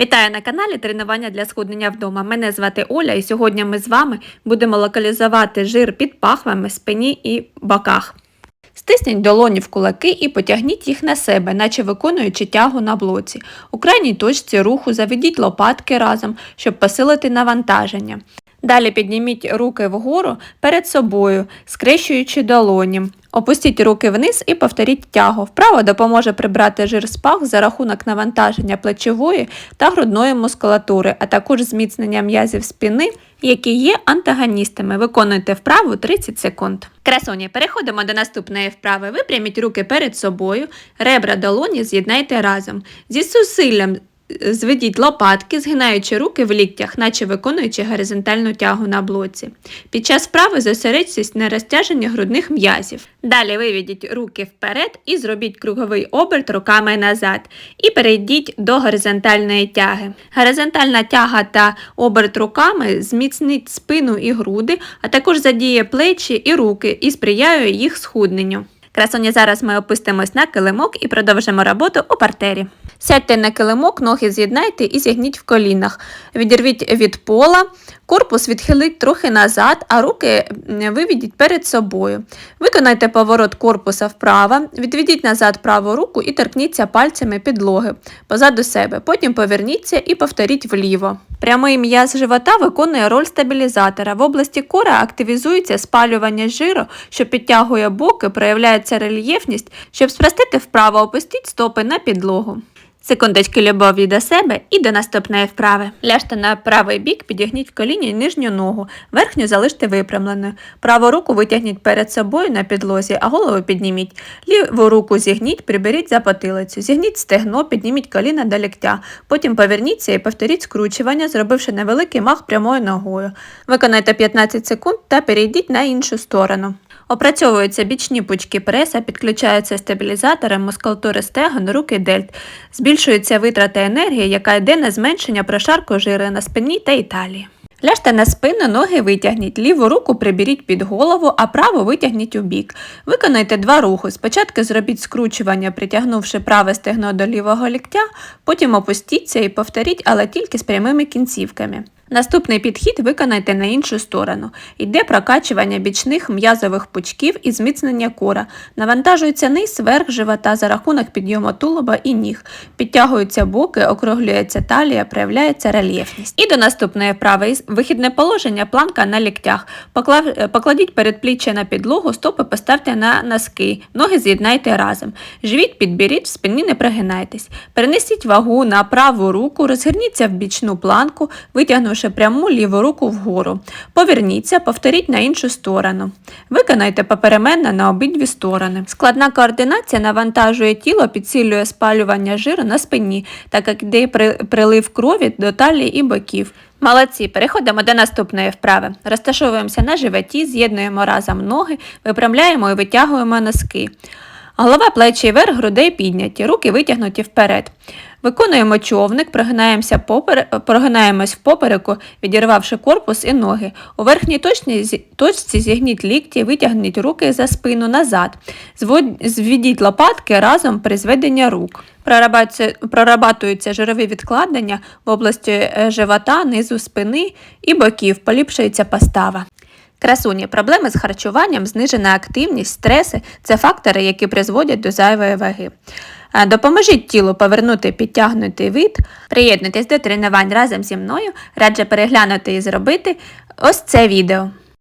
Вітаю на каналі Тренування для схуднення вдома. Мене звати Оля, і сьогодні ми з вами будемо локалізувати жир під пахвами, спині і боках. Стисніть долоні в кулаки і потягніть їх на себе, наче виконуючи тягу на блоці. У крайній точці руху заведіть лопатки разом, щоб посилити навантаження. Далі підніміть руки вгору перед собою, скрещуючи долоні. Опустіть руки вниз і повторіть тягу. Вправо допоможе прибрати жир з пах за рахунок навантаження плечової та грудної мускулатури, а також зміцнення м'язів спини, які є антагоністами. Виконуйте вправу 30 секунд. Красуні, переходимо до наступної вправи. Випряміть руки перед собою, ребра долоні з'єднайте разом. Зі зусиллям Зведіть лопатки, згинаючи руки в ліктях, наче виконуючи горизонтальну тягу на блоці. Під час вправи зосередьтесь на розтяженні грудних м'язів. Далі виведіть руки вперед і зробіть круговий оберт руками назад. І перейдіть до горизонтальної тяги. Горизонтальна тяга та оберт руками зміцнить спину і груди, а також задіє плечі і руки і сприяє їх схудненню. Красуні, зараз ми опустимось на килимок і продовжимо роботу у партері. Сядьте на килимок, ноги з'єднайте і зігніть в колінах. Відірвіть від пола, корпус відхиліть трохи назад, а руки виведіть перед собою. Виконайте поворот корпуса вправо, відведіть назад праву руку і торкніться пальцями підлоги позаду себе. Потім поверніться і повторіть вліво. Прямий м'яз живота виконує роль стабілізатора. В області кора активізується спалювання жиру, що підтягує боки, проявляється рельєфність. Щоб спростити вправо, опустіть стопи на підлогу. Секундочки любові до себе і до наступної вправи. Ляжте на правий бік, підігніть в коліні нижню ногу, верхню залиште випрямленою. Праву руку витягніть перед собою на підлозі, а голову підніміть. Ліву руку зігніть, приберіть за потилицю. Зігніть стегно, підніміть коліна до ліктя. Потім поверніться і повторіть скручування, зробивши невеликий мах прямою ногою. Виконайте 15 секунд та перейдіть на іншу сторону. Опрацьовуються бічні пучки преса, підключаються стабілізатори, мускулатури стегон, руки дельт. Збільшується витрата енергії, яка йде на зменшення прошарку жиру на спині та італії. Ляжте на спину, ноги витягніть, ліву руку приберіть під голову, а праву витягніть у бік. Виконайте два рухи. Спочатку зробіть скручування, притягнувши праве стегно до лівого ліктя, потім опустіться і повторіть, але тільки з прямими кінцівками. Наступний підхід виконайте на іншу сторону. Йде прокачування бічних м'язових пучків і зміцнення кора. Навантажується низ, верх живота за рахунок підйому тулуба і ніг. Підтягуються боки, округлюється талія, проявляється рельєфність. І до наступної вправи вихідне положення, планка на ліктях. Покладіть передпліччя на підлогу, стопи поставте на носки, ноги з'єднайте разом. Живіть підберіть, в спині не пригинайтесь. Перенесіть вагу на праву руку, розгорніться в бічну планку, витягнувши пряму ліву руку вгору. Поверніться, повторіть на іншу сторону. Виконайте попеременно на обидві сторони. Складна координація навантажує тіло, підсилює спалювання жиру на спині, так як йде прилив крові до талії і боків. Молодці, переходимо до наступної вправи. Розташовуємося на животі, з'єднуємо разом ноги, випрямляємо і витягуємо носки. Голова плечі вверх, грудей підняті, руки витягнуті вперед. Виконуємо човник, прогинаємося попер... прогинаємось в попереку, відірвавши корпус і ноги. У верхній точці, точці зігніть лікті, витягніть руки за спину назад. Звод... Зведіть лопатки разом при зведенні рук. Прорабатуються жирові відкладення в області е, живота, низу спини і боків, поліпшується постава. Красуні, проблеми з харчуванням, знижена активність, стреси це фактори, які призводять до зайвої ваги. Допоможіть тілу повернути підтягнутий вид, приєднуйтесь до тренувань разом зі мною, раджу переглянути і зробити ось це відео.